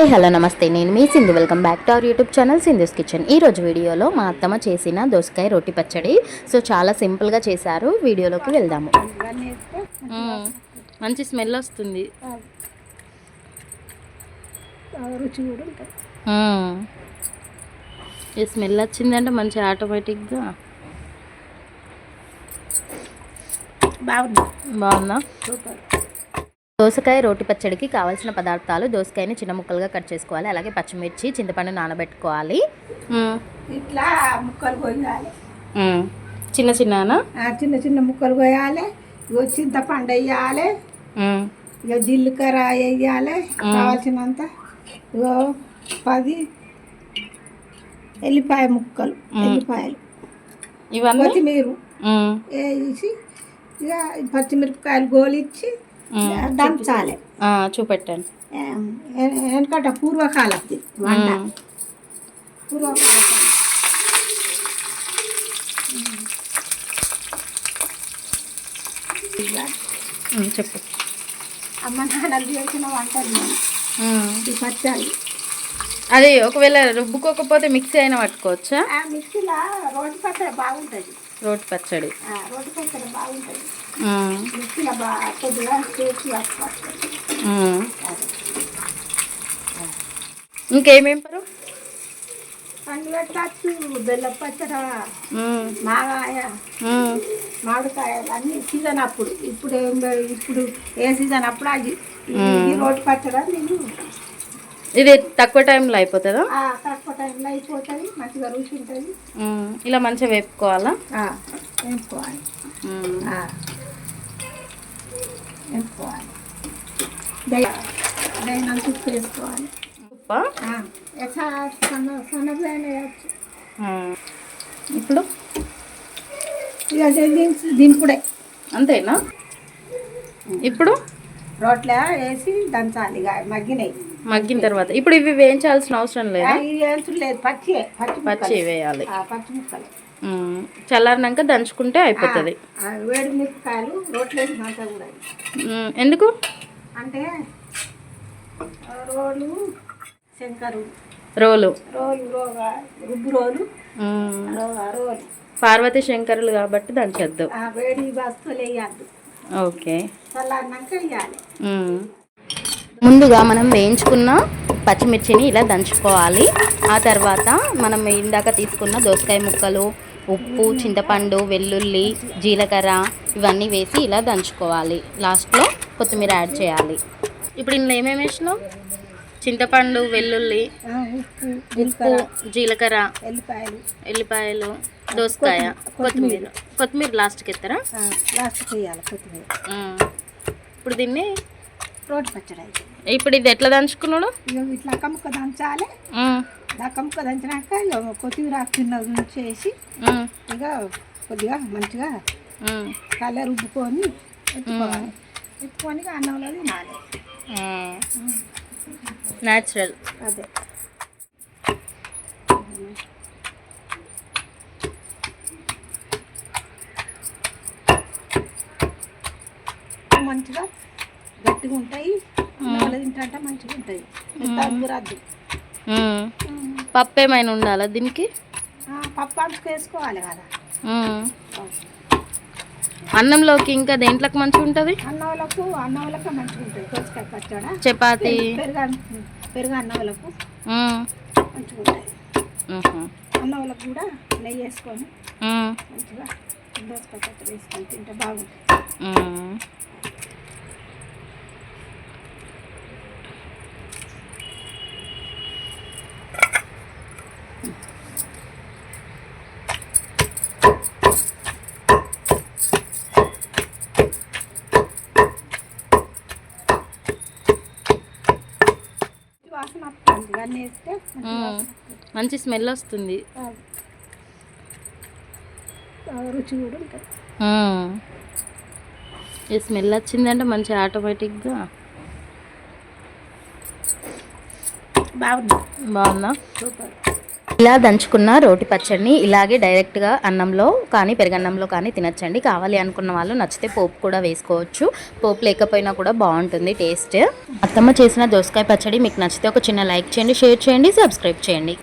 Hello నమస్తే. నేను మీ Sindhu. Welcome back to our YouTube channel Sindhu's kitchen. ఈ రోజు వీడియోలో మా అత్తమ్మ చేసిన దోసకాయ రొట్టి పచ్చడి. సో చాలా సింపుల్గా చేశారు. వీడియోలోకి వెళ్దాము. మంచి స్మెల్ వస్తుంది. ఈ స్మెల్ వచ్చిందంటే మంచి ఆటోమేటిక్గా బాగుంది. బాగుందా? సూపర్. దోసకాయ రోటి పచ్చడికి కావాల్సిన పదార్థాలు దోసకాయని చిన్న ముక్కలుగా కట్ చేసుకోవాలి అలాగే పచ్చిమిర్చి చింతపండు నానబెట్టుకోవాలి. ఇట్లా ముక్కలు కొయ్యాలి. చిన్న చిన్ననా ఆ, చిన్న చిన్న ముక్కలు కొయ్యాలి ఇగో చింతపండు వేయాలి. ఇక జీలకర్ర వేయాలి కావాల్సినంత ఇగో పది ఎల్లిపాయ ముక్కలు ఎల్లిపాయలు ఇవన్నీ కొత్తిమీర మ్మ్. వేసి ఇక పచ్చిమిరపకాయలు గోలిచ్చి. దంచాలి ఆ, చూపెట్టాను. వెనకట పూర్వకాలది వంట. పూర్వకాలం చెప్పు. అమ్మ నాన్నలు చేసిన వంటలు పచ్చాలి అది ఒకవేళ రుబ్బుకోకపోతే మిక్సీ అయినా పట్టుకోవచ్చా? మిక్సీలో రోడ్డు పచ్చడి బాగుంటుంది. రోటి పచ్చడి. రోడ్డు పచ్చడి బాగుంటుంది. ఇంకేమేం పరు? బెల్లం పచ్చడి మ్మ్. మాగాయ మ్మ్. మామిడికాయలు అన్ని సీజన్ అప్పుడు. ఇప్పుడు ఇప్పుడు ఏ సీజన్ అప్పుడు అది. రోడ్డు పచ్చడి నేను ఇది తక్కువ టైంలో అయిపోతుందా? తక్కువ టైంలో అయిపోతుంది. మంచిగా రుచి ఉంటుంది. ఇలా మంచిగా వేపుకోవాలా? ఆ, వేసుకోవాలి మ్మ్. ఆ, వేసుకోవాలి దయ దైనంత ఉప్పు వేసుకోవాలి ఉప్ప ఆ, ఎట్లా వేయచ్చు. మ్మ్. ఇప్పుడు దింపు దింపుడే అంతేనా? ఇప్పుడు? రోట్లో వేసి దంచాలి మగ్గినాయి. మగ్గిన తర్వాత. ఇప్పుడు ఇవి వేయించాల్సిన అవసరం లేదా? ఇవి వేసుడు లేదు పచ్చి పచ్చి పచ్చి. వేయాలి. ఆ, పచ్చి ముక్కలు. మ్మ్. చల్లారినాక దంచుకుంటే అయిపోతుంది. వేడి మిరపకాయలు రోట్లో. ఎందుకు? అంటే రోలు శంకరు రోలు. రోలు రుబ్బు రోలు. రోలు. పార్వతీ శంకరులు కాబట్టి దంచొద్దు. వేడి వస్తువులు వేయద్దు. ఓకే. చల్లారినాక వేయాలి. ముందుగా మనం వేయించుకున్న పచ్చిమిర్చిని ఇలా దంచుకోవాలి. ఆ తర్వాత మనం ఇందాక తీసుకున్న దోసకాయ ముక్కలు ఉప్పు చింతపండు వెల్లుల్లి జీలకర్ర ఇవన్నీ వేసి ఇలా దంచుకోవాలి. లాస్ట్లో కొత్తిమీర యాడ్ చేయాలి. ఇప్పుడు ఇందులో ఏమేమి వేసినావు? చింతపండు వెల్లుల్లి ఉప్పు జీలకర్ర ఎల్లిపాయలు. ఎల్లిపాయలు దోసకాయ కొత్తిమీర కొత్తిమీర. లాస్ట్కి ఎత్తారా? ఆ, లాస్ట్కి వేయాలి కొత్తిమీర. ఇప్పుడు దీన్ని? రోటి పచ్చడి ఇప్పుడు ఇది ఎట్లా దంచుకున్నాడు? ఇట్లా కమ్మక దంచాలి. కమ్మక దంచినాక ఇక కొత్తిమీర చిన్న ఉంచేసి. ఇక కొద్దిగా మంచిగా. కలర్ రుబ్బుకొని ఎత్తుకోవాలి ఎత్తుకొని అన్నంలో తినాలి. న్యాచురల్ అదే. మంచిగా గట్టిగా ఉంటాయి తింటే మంచిగా ఉంటాయి తగ్గురద్దు పప్పు ఏమైనా ఉండాలా దీనికి? పప్పు వేసుకోవాలి కదా. అన్నంలోకి ఇంకా దేంట్లోకి మంచిగా ఉంటుంది? అన్నంలకు అన్నంలకు మంచిగా ఉంటుంది. దోసకాయ పచ్చడి. చపాతి. పెరుగు అన్నంలకు. మంచిగా. అన్నంలకు కూడా నెయ్యి వేసుకొని. మంచిగా దోసకాయ పచ్చడి వేసుకొని తింటే బాగుంటుంది. మంచి స్మెల్ వస్తుంది. రుచి కూడా ఉంటుంది. ఈ స్మెల్ వచ్చిందంటే మంచి ఆటోమేటిక్గా బాగుంది. బాగుందా? సూపర్. ఇలా దంచుకున్న రోటి పచ్చడిని ఇలాగే డైరెక్ట్గా అన్నంలో కానీ పెరగన్నంలో కానీ తినచ్చండి. కావాలి అనుకున్న వాళ్ళు నచ్చితే పోపు కూడా వేసుకోవచ్చు. పోపు లేకపోయినా కూడా బాగుంటుంది టేస్ట్. అత్తమ్మ చేసిన దోసకాయ పచ్చడి మీకు నచ్చితే ఒక చిన్న లైక్ చేయండి షేర్ చేయండి సబ్స్క్రైబ్ చేయండి.